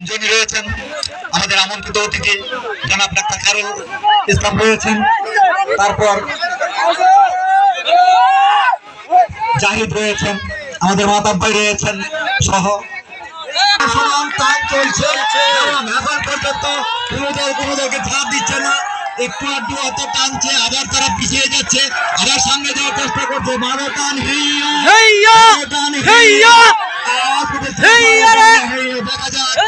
যিনি রয়েছেন, আমাদের আমন্ত্রিত অতিথি জনাব ডাক্তার খারুল ইসলাম রয়েছেন। তারপর জাহিদ রয়েছেন, আমাদের মাতাব ভাই রয়েছেন সহ। পর্যন্ত দিচ্ছে না একটু টানছে পিছিয়ে যাচ্ছে সামনে চেষ্টা করছে দেখা যাক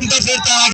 কিন্তু পশ্চিম